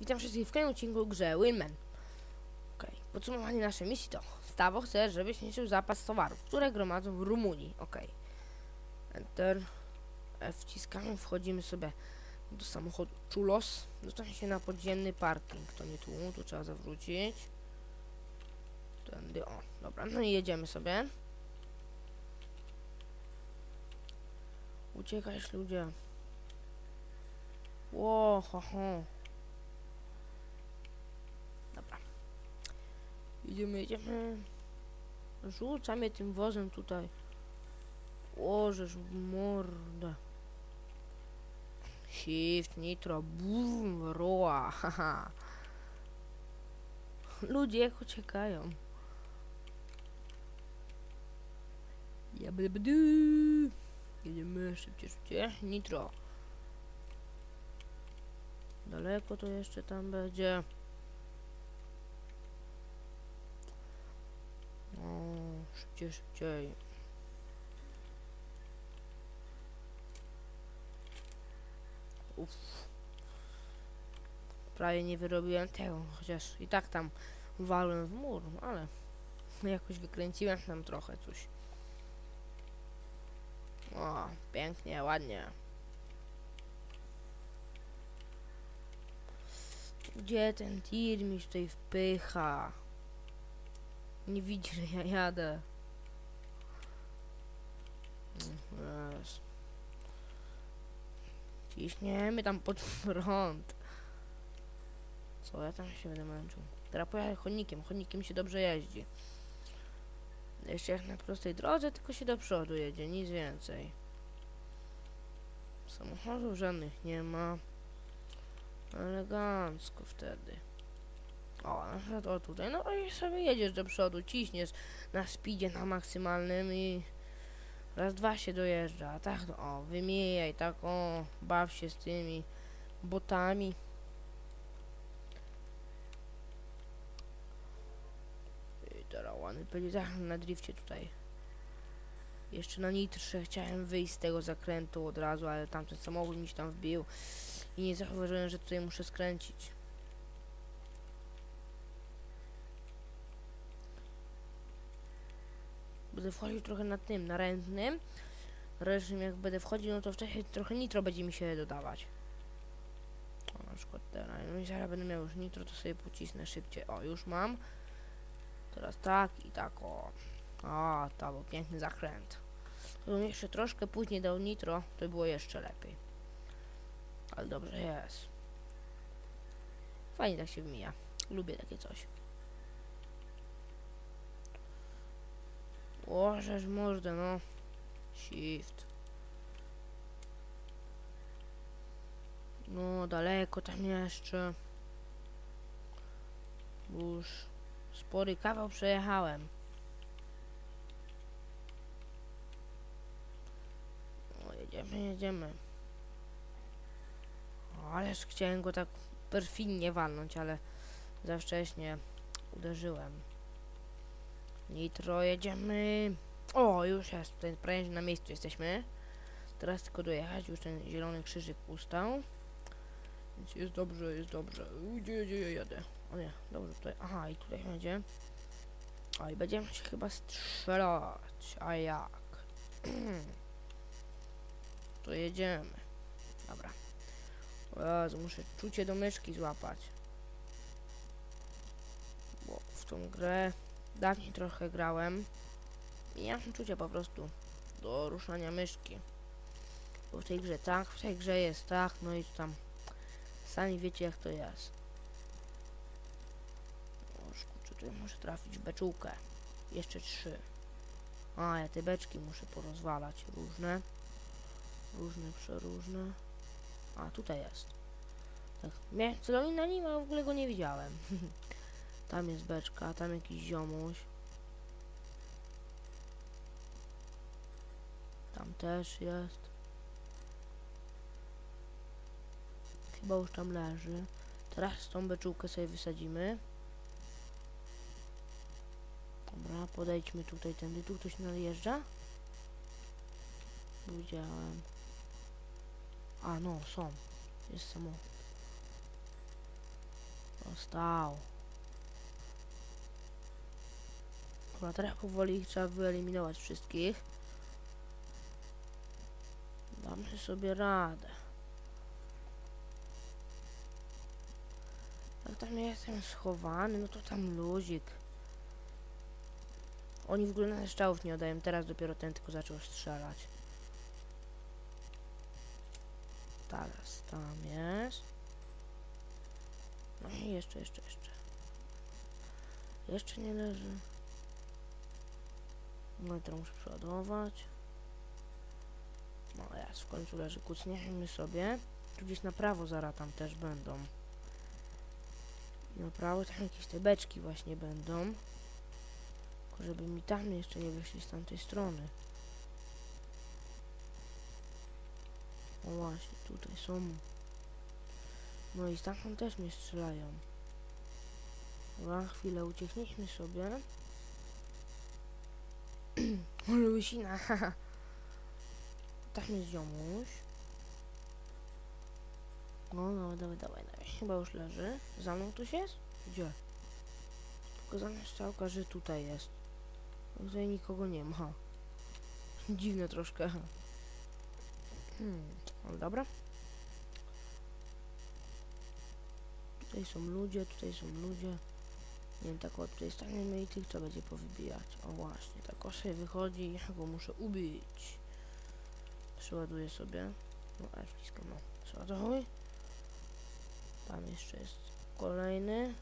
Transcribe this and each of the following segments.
Witam wszystkich w kolejnym odcinku grze Winman. Okej, podsumowanie naszej misji to Stawo chce, żebyś niszczył zapas towarów, które gromadzą w Rumunii. Okej. Enter. Wciskamy, wchodzimy sobie do samochodu Chulos. Dostanie się na podziemny parking. To nie tu, tu trzeba zawrócić. Tędy, o, dobra, no i jedziemy sobie. Uciekać ludzie. Ło, ho, ho. Dobra. Idziemy, jedziemy. Rzucamy tym wozem tutaj. Łożesz w mordę. Shift, nitro, bum, roa, haha. Ludzie jak uciekają. Jablebedu. Jedziemy szybciej, szybciej. Nitro. Daleko to jeszcze tam będzie. O, szybciej, szybciej. Uff. Prawie nie wyrobiłem tego, chociaż i tak tam walłem w mur, ale jakoś wykręciłem tam trochę coś. O, pięknie, ładnie. Gdzie ten tir mi tutaj wpycha? Nie widzi, że ja jadę. Ciśniemy tam pod front. Co, ja tam się będę męczył. Teraz pojadę chodnikiem. Chodnikiem się dobrze jeździ. Jeszcze jak na prostej drodze, tylko się do przodu jedzie, nic więcej. Samochodów żadnych nie ma. Elegancko wtedy. O, na przykład o tutaj, no i sobie jedziesz do przodu, ciśniesz na speedzie na maksymalnym i raz, dwa się dojeżdża, tak, no, o, wymijaj, tak, o, baw się z tymi botami. I teraz ładny tak na drifcie tutaj. Jeszcze na nitrze chciałem wyjść z tego zakrętu od razu, ale tamten samochód mi się tam wbił i nie zauważyłem, że tutaj muszę skręcić. Będę wchodził trochę na tym, na ręcznym. Ręcznym jak będę wchodził, no to wcześniej trochę nitro będzie mi się dodawać. O, na przykład teraz. No zaraz będę miał już nitro, to sobie pocisnę szybciej. O, już mam. Teraz tak i tak, o. O, to był piękny zakręt. Gdybym jeszcze troszkę później dał nitro, to było jeszcze lepiej. Ale dobrze jest. Fajnie tak się wmija. Lubię takie coś. Łożesz mordę, no. Shift. No, daleko tam jeszcze. Już spory kawał przejechałem. O, jedziemy, jedziemy. Ależ chciałem go tak perfidnie walnąć, ale za wcześnie uderzyłem. Nitro, jedziemy. O, już jest, tutaj prawie na miejscu jesteśmy. Teraz tylko dojechać, już ten zielony krzyżyk ustał. Więc jest dobrze, jest dobrze. Gdzie, gdzie ja jadę? O nie, dobrze tutaj. Aha, i tutaj będzie. O, i będziemy się chyba strzelać. A jak? to jedziemy. Dobra. Jezu, muszę czucie do myszki złapać. Bo w tą grę dawniej trochę grałem. I ja mam czucie po prostu do ruszania myszki. Bo w tej grze tak, w tej grze jest tak, no i tam sami wiecie jak to jest. Kurczę, tutaj muszę trafić beczułkę. Jeszcze trzy. A, ja te beczki muszę porozwalać. Różne. Różne, przeróżne. A, tutaj jest. Tak, celownik na nim, a w ogóle go nie widziałem. tam jest beczka, tam jakiś ziomuś. Tam też jest. Chyba już tam leży. Teraz tą beczułkę sobie wysadzimy. Dobra, podejdźmy tutaj tędy. Tu ktoś nadjeżdża? Widziałem. A no, są. Jest samochód. stał. Dobra, teraz powoli ich trzeba wyeliminować wszystkich. Damy sobie radę. Jak tam jestem schowany, no to tam luzik. Oni w ogóle na strzałów nie oddają, teraz dopiero ten tylko zaczął strzelać. Teraz tam jest. No i jeszcze, jeszcze, jeszcze. Jeszcze nie leży. Teraz muszę przeładować. No jest, w końcu leży. Kucniemy sobie. Tu gdzieś na prawo zaraz tam też będą. Na prawo tam jakieś te beczki właśnie będą. Tylko żeby mi tam jeszcze nie wyszli z tamtej strony. O właśnie, tutaj są. No i stamtąd też mnie strzelają. Dobra, chwilę ucieknijmy sobie. Ale łysina, haha. Tam jest ziomuś. No, dawaj, dawaj, dawaj, dawaj. Chyba już leży. Za mną ktoś jest? Gdzie? Tylko zamiast strzałka, że tutaj jest. Tutaj nikogo nie ma. Dziwne troszkę. Hmm, ale dobra. Tutaj są ludzie, tutaj są ludzie. Nie wiem, tak o, tutaj staniemy i tych trzeba będzie powybijać. O właśnie, tak o sobie wychodzi, ja go muszę ubić. Przeładuję sobie. No, a wciskam, no. Przeładowuj. Tam jeszcze jest kolejny.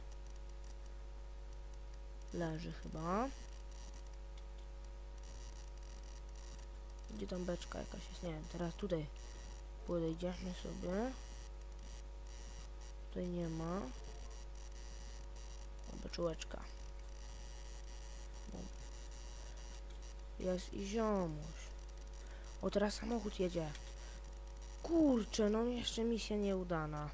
Leży chyba. Gdzie tam beczka jakaś jest? Nie wiem, teraz tutaj podejdziemy sobie. Tutaj nie ma. Beczułeczka. Jest i ziomuś. O, teraz samochód jedzie. Kurczę, no jeszcze misja nieudana.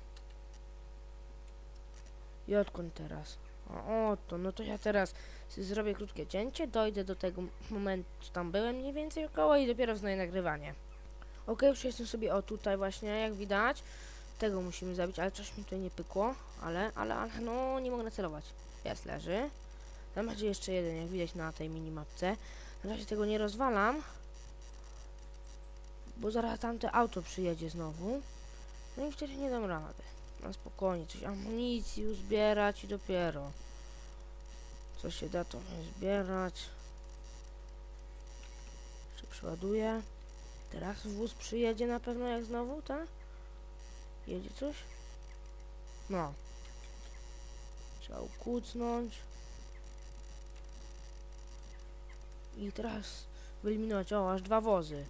I odkąd teraz? O, to, no to ja teraz zrobię krótkie cięcie, dojdę do tego momentu, tam byłem mniej więcej około i dopiero wznaję nagrywanie. Ok, już jestem sobie, o tutaj właśnie, jak widać. Tego musimy zabić, ale coś mi tutaj nie pykło, ale, ale, ale, no nie mogę nacelować. Jest, leży. Tam będzie jeszcze jeden, jak widać na tej minimapce. Na razie tego nie rozwalam, bo zaraz tamte auto przyjedzie znowu. No i wtedy nie dam rady. Na spokojnie, coś amunicji uzbierać i dopiero. Co się da, to zbierać. Jeszcze przeładuję. Teraz wóz przyjedzie na pewno jak znowu, tak? Jedzie coś? No. Trzeba ukucnąć. I teraz wyeliminować, o, aż dwa wozy.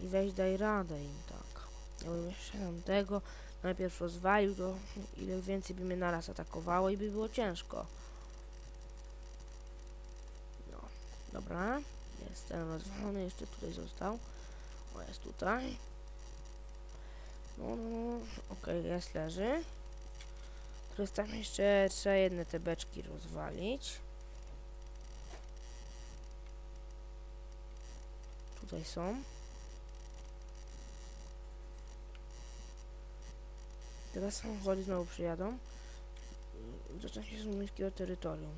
I weź daj radę im tak. Ja bym jeszcze tam tego najpierw rozwalił, to ile więcej by mnie naraz atakowało i by było ciężko. No, dobra. Jest ten rozwalony, jeszcze tutaj został. O, jest tutaj. No, no, no. okej, okay, jest, leży. Teraz tam jeszcze trzeba jedne te beczki rozwalić. Tutaj są. Teraz samochody znowu przyjadą. Zaczną się z miejskiego terytorium.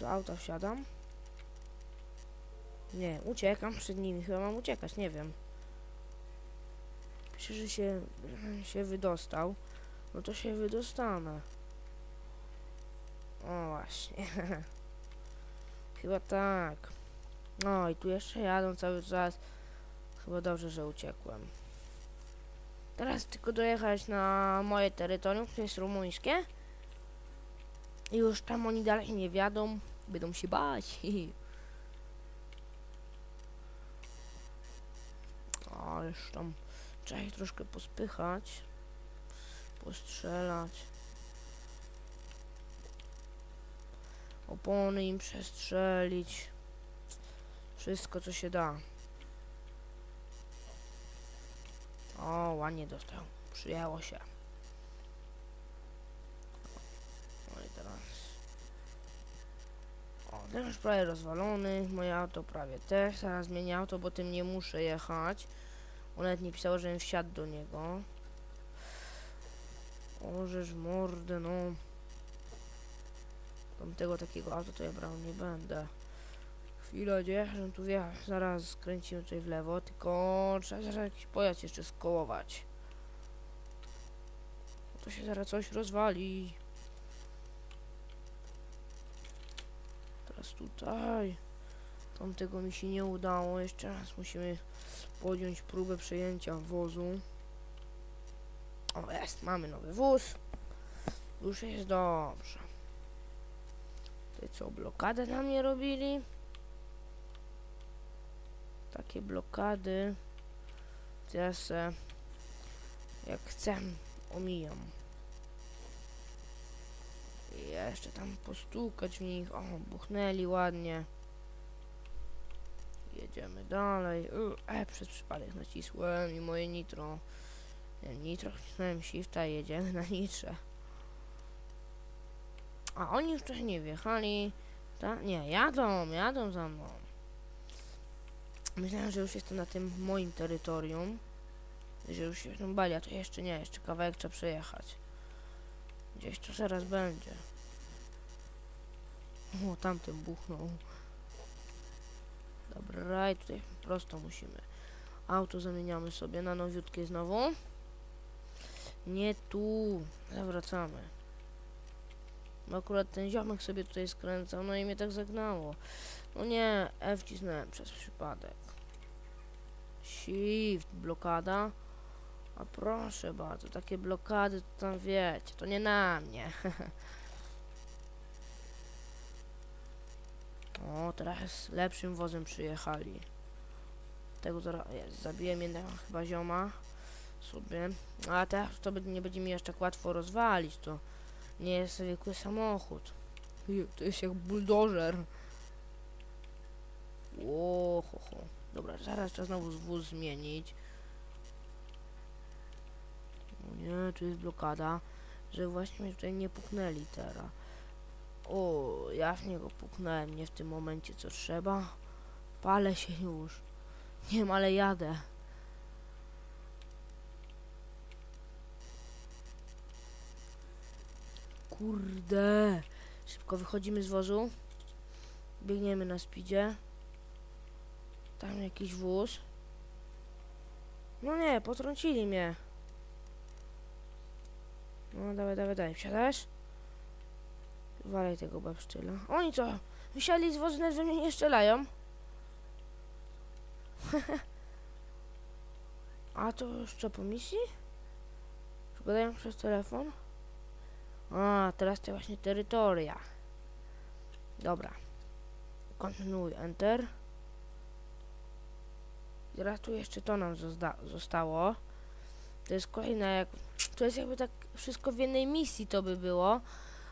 Do auta wsiadam. Nie, uciekam przed nimi. Chyba mam uciekać, nie wiem. Pisze, że się, się wydostał. No to się wydostanę. O właśnie. Chyba tak. No i tu jeszcze jadą cały czas. Chyba dobrze, że uciekłem. Teraz tylko dojechać na moje terytorium, które jest rumuńskie. I już tam oni dalej nie wiadą. Będą się bać. Ależ tam trzeba ich troszkę pospychać. Postrzelać. Opony im przestrzelić. Wszystko co się da. O, ładnie dostał. Przyjęło się. No i teraz... O, ten już prawie rozwalony. Moje auto prawie też. Zaraz zmienię auto, bo tym nie muszę jechać. On nawet nie pisało, żebym wsiadł do niego. Orzesz mordę, no. Tamtego takiego auta to ja brał nie będę. Chwila, gdzie? Żebym tu wjechał. Zaraz skręcimy tutaj w lewo, tylko trzeba zaraz jakiś pojazd jeszcze skołować. Bo To się zaraz coś rozwali. Teraz tutaj. Tamtego mi się nie udało. Jeszcze raz musimy podjąć próbę przejęcia wozu. O, jest, mamy nowy wóz. Już jest dobrze. Ty co, blokadę na mnie robili? Takie blokady. Teraz jak chcę, omijam. I jeszcze tam postukać w nich. O, buchnęli ładnie. Jedziemy dalej. E, przez przypadek nacisłem i moje nitro. Nitro, wcisnąłem shifta i jedziemy na nitrze. A oni już wcześniej nie wjechali. Ta? Nie, jadą, jadą za mną. Myślałem, że już jestem na tym moim terytorium. Że już się będą bali, a to jeszcze nie, jeszcze kawałek trzeba przejechać. Gdzieś tu zaraz będzie. O, tamten buchnął. Dobra, i tutaj prosto musimy. Auto zamieniamy sobie na nowiutkie znowu. Nie tu. Zawracamy. Bo akurat ten ziomek sobie tutaj skręcał, no i mnie tak zagnało. No nie, F wcisnąłem przez przypadek. Shift, blokada. A proszę bardzo, takie blokady to tam wiecie, to nie na mnie. o, teraz lepszym wozem przyjechali. Tego zaraz, jest, zabiłem chyba zioma sobie. A teraz to nie będzie mi aż tak łatwo rozwalić, to nie jest zwykły samochód. To jest jak buldożer. Ło, ho, ho. Dobra, zaraz trzeba znowu wóz zmienić. Nie, tu jest blokada, że właśnie mnie tutaj nie puknęli teraz. O, ja w niego puknąłem, nie w tym momencie co trzeba. Palę się już. Nie wiem, ale jadę. Kurde. Szybko wychodzimy z wozu. Biegniemy na speedzie. Tam jakiś wóz. No nie, potrącili mnie. No dawaj, dawaj, dawaj. Wsiadasz? Walej tego babszczyla. Oni co? Wysiadli z wozu, nawet we mnie nie strzelają. A to już co po misji? Gadają przez telefon? A, teraz te właśnie terytoria. Dobra. Kontynuuj, enter. Teraz tu jeszcze to nam zosta zostało. To jest kolejna jak... To jest jakby tak wszystko w jednej misji to by było.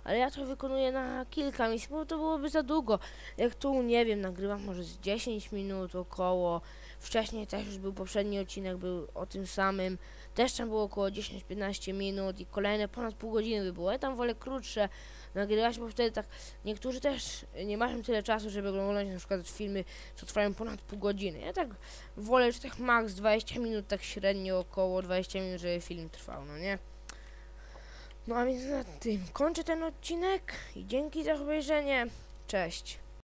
Ale ja to wykonuję na kilka misji, bo to byłoby za długo. Jak tu, nie wiem, nagrywam może z 10 minut około. Wcześniej też już był poprzedni odcinek, był o tym samym. Też tam było około 10-15 minut i kolejne ponad pół godziny by było. Ja tam wolę krótsze nagrywać, bo wtedy tak niektórzy też nie mają tyle czasu, żeby oglądać na przykład filmy, co trwają ponad pół godziny. Ja tak wolę, że tak max 20 minut, tak średnio około 20 minut, żeby film trwał, no nie? No a więc na tym kończę ten odcinek i dzięki za obejrzenie. Cześć.